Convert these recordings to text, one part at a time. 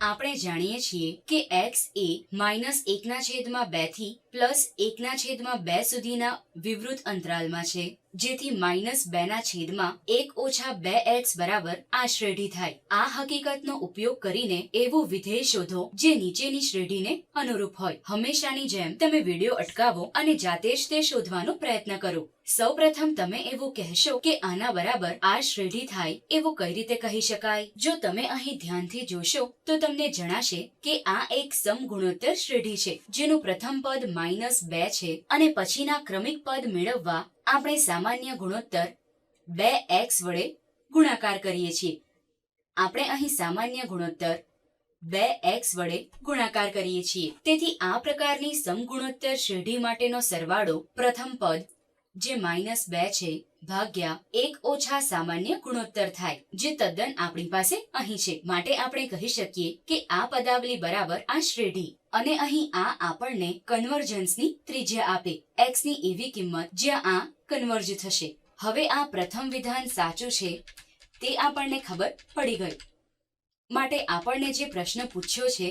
આપણે જાણીએ છીએ કે એક્સ એ માઇનસ એકના છેદમાં બેથી પ્લસ એકના છેદમાં બે સુધીના વિવૃત અંતરાલમાં છે, જેથી માઇનસ બે ના છેદમાં એક ઓછા બે એક્સ બરાબર આ શ્રેઢી થાય. આ હકીકતનો ઉપયોગ કરીને એવો વિધેય શોધો જે નીચેની શ્રેઢીને અનુરૂપ હોય. હંમેશાની જેમ તમે વીડિયો અટકાવો અને જાતે જ તે શોધવાનો પ્રયત્ન કરો. સૌપ્રથમ તમે એવું કહેશો કે આના બરાબર આ શ્રેઢી થાય એવું કઈ રીતે કહી શકાય? જો તમે અહીં ધ્યાનથી જોશો, તો તમને જણાશે કે આ એક સમગુણોત્તર શ્રેઢી છે, જેનું પ્રથમ પદ માઇનસ બે છે અને પછીના ક્રમિક પદ મેળવવા આપણે સામાન્ય ગુણોત્તર બે એક્સ વડે ગુણાકાર કરીએ છીએ. આપણે અહીં સામાન્ય ગુણોત્તર બે એક્સ વડે ગુણાકાર કરીએ છીએ. તેથી આ પ્રકારની સમગુણોત્તર શ્રેઢી માટેનો સરવાળો પ્રથમ પદ જે માઇનસ બે છે, ભાગ્યા એક ઓછા સામાન્ય ગુણોત્તર થાય, જે તદ્દન આપણી પાસે અહીં છે. માટે આપણે કહી શકીએ કે આ પદાવલી બરાબર આ શ્રેઢી અને અહીં આ આપણને કન્વર્જન્સની ત્રિજ્યા આપે. એક્સની એવી કિંમત જ્યાં આ કન્વર્જ થશે. હવે આ પ્રથમ વિધાન સાચું છે, તે આપણને ખબર પડી ગઈ માટે આપણને જે પ્રશ્ન પૂછ્યો છે,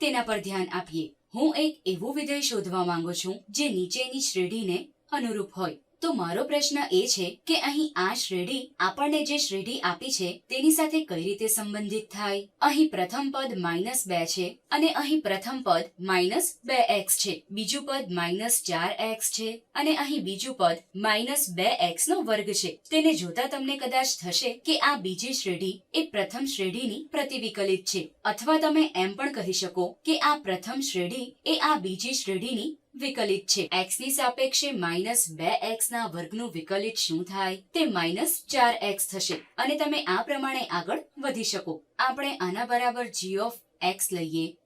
તેના પર ધ્યાન આપીએ. હું એક એવું વિધેય શોધવા માંગુ છું, જે નીચેની શ્રેઢીને અનુરૂપ હોય. તો મારો પ્રશ્ન એ છે કે અહીં આ શ્રેઢી આપણને જે શ્રેઢી આપી છે, તેની સાથે કઈ રીતે સંબંધિત થાય? અહીં પ્રથમ પદ માઇનસ બે છે અને અહીં પ્રથમ પદ માઇનસ બે એક્સ છે. બીજું પદ માઇનસ ચાર એક્સ છે અને અહીં બીજું પદ માઇનસ બે એક્સ નો વર્ગ છે. તેને જોતા તમને કદાચ થશે કે આ બીજી શ્રેઢી એ પ્રથમ શ્રેઢીની પ્રતિવિકલિત છે. અથવા તમે એમ પણ કહી શકો કે આ પ્રથમ શ્રેઢી એ આ બીજી શ્રેઢીની વિકલિત છે. x ની સાપેક્ષે માઇનસ બે એક્સ ના વર્ગનું વિકલિત શું થાય? તે માઇનસ ચાર એક્સ થશે. અને તમે આ પ્રમાણે આગળ વધી શકો. આપણે આના બરાબર જી ઓફ એક્સ લઈએ.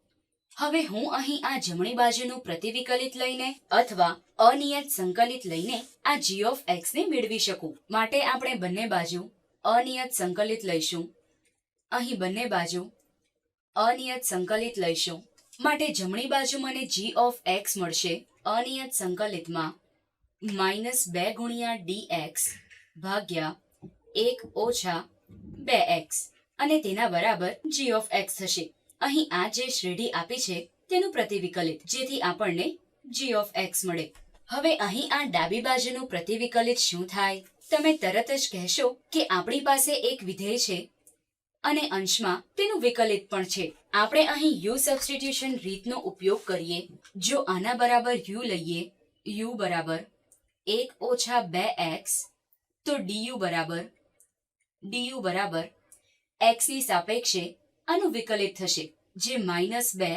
હવે હું અહીં આ જમણી બાજુનું પ્રતિવિકલિત લઈને અથવા અનિયત સંકલિત લઈને આ જી ઓફ એક્સ ને મેળવી શકું. માટે આપણે બંને બાજુ અનિયત સંકલિત લઈશું. અહીં બંને બાજુ અનિયત સંકલિત લઈશું. માટે જમણી બાજુ મને જી ઓફ એક્સ મળશે, અનિયત સંકલિતમાં, માઇનસ બે ગુણ્યા એક્સ ભાગ્યા એક ઓછા બે એક્સ અને તેના બરાબર જી ઓફ એક્સ થશે. અહીં આ જે શ્રેઢી આપી છે, તેનું પ્રતિવિકલિત, જેથી આપણને જી ઓફ એક્સ મળે. હવે અહીં આ ડાબી બાજુનું પ્રતિવિકલિત શું થાય? તમે તરત જ કહેશો કે આપણી પાસે એક વિધેય છે અને અંશમાં તેનું વિકલિત પણ છે. આપણે અહીં યુ સબસ્ટિટ્યુશન રીતનો ઉપયોગ કરીએ. જો આના બરાબર યુ લઈએ, યુ બરાબર એક ઓછા બે એક્સ, તો ડીયુ બરાબર ડીયુ બરાબર એક્સની સાપેક્ષે આનું વિકલિત થશે, જે માઇનસ બે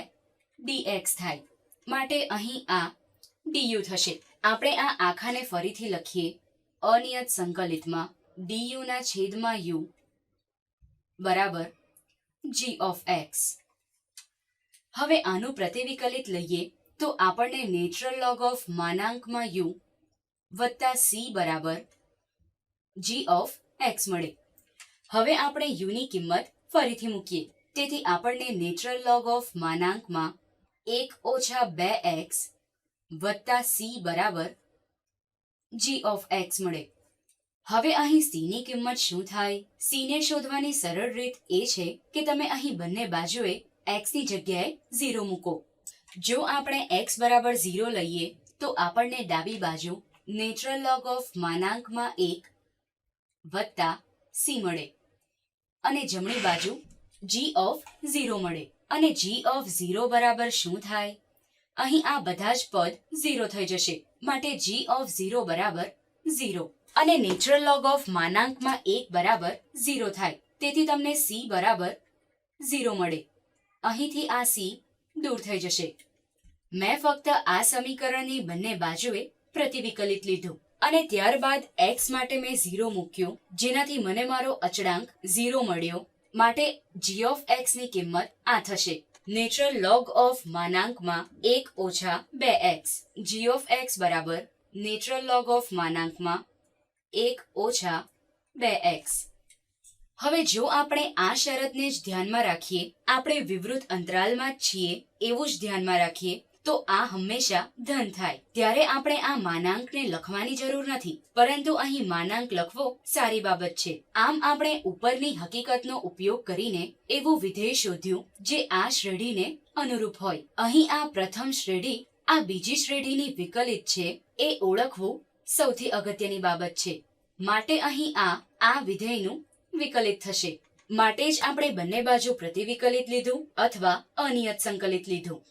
ડીએક્સ થાય. માટે અહીં આ ડીયુ થશે. આપણે આ આખાને ફરીથી લખીએ. અનિયત સંકલિતમાં ડીયુના છેદમાં યુ બરાબર. જી ઓફ એક્સ હવે આનું પ્રતિવિકલિત લઈએ તો આપણને નેચરલ લોગ ઓફ માનાંકમાં યુ વત્તા સી બરાબર જી ઓફ એક્સ મળે. હવે આપણે યુની કિંમત ફરીથી મૂકીએ. તેથી આપણને નેચરલ લોગ ઓફ માનાંકમાં એક ઓછા બે એક્સ વત્તા સી બરાબર જી ઓફ એક્સ મળે. હવે અહીં સી ની કિંમત શું થાય? સીને શોધવાની સરળ રીત એ છે કે તમે અહીં બંને બાજુએ x ની જગ્યાએ 0 મૂકો. જો આપણે x બરાબર 0 લઈએ, તો આપણને ડાબી બાજુ નેચરલ લોગ ઓફ માનાંકમાં એક વત્તા સી મળે. અને જમણી બાજુ g ઓફ 0 મળે. અને g ઓફ 0 બરાબર શું થાય? અહીં આ બધા જ પદ 0 થઈ જશે. માટે g ઓફ 0 બરાબર 0 અને નેચરલ લોગ ઓફ માનાંકમાં એક બરાબર ઝીરો થાય. તેથી તમને સી બરાબર ઝીરો મળે. અહીંથી આ સી દૂર થઈ જશે. મેં ફક્ત આ સમીકરણની બંને બાજુએ પ્રતિવિકલિત લીધું. અને ત્યારબાદ એક્સ માટે મેં ઝીરો મૂક્યું, જેનાથી મને મારો અચળાંક ઝીરો મળ્યો. માટે જી ઓફ એક્સની કિંમત આ થશે. નેચરલ લોગ ઓફ માનાંકમાં એક ઓછા બે એક્સ જી ઓફ એક્સ બરાબર નેચરલ લોગ ઓફ માનાંકમાં એક ઓછા બે એક્સ. હવે જો આપણે આ શરતને જ ધ્યાનમાં રાખીએ, આપણે વિવૃત અંતરાલમાં છીએ એવું જ ધ્યાનમાં રાખીએ, તો આ હંમેશા ધન થાય. ત્યારે આપણે આ માનાંકને લખવાની જરૂર નથી, પરંતુ અહીં માનાંક લખવો સારી બાબત છે. આમ આપણે ઉપરની હકીકતનો ઉપયોગ કરીને એવું વિધેય શોધ્યું, જે આ શ્રેણીને અનુરૂપ હોય. અહીં આ પ્રથમ શ્રેણી આ બીજી શ્રેણીની વિકલિત છે, એ ઓળખવું સૌથી અગત્યની બાબત છે. માટે અહીં આ આ વિધેયનું વિકલિત થશે. માટે જ આપણે બંને બાજુ પ્રતિવિકલિત લીધું અથવા અનિયત સંકલિત લીધું.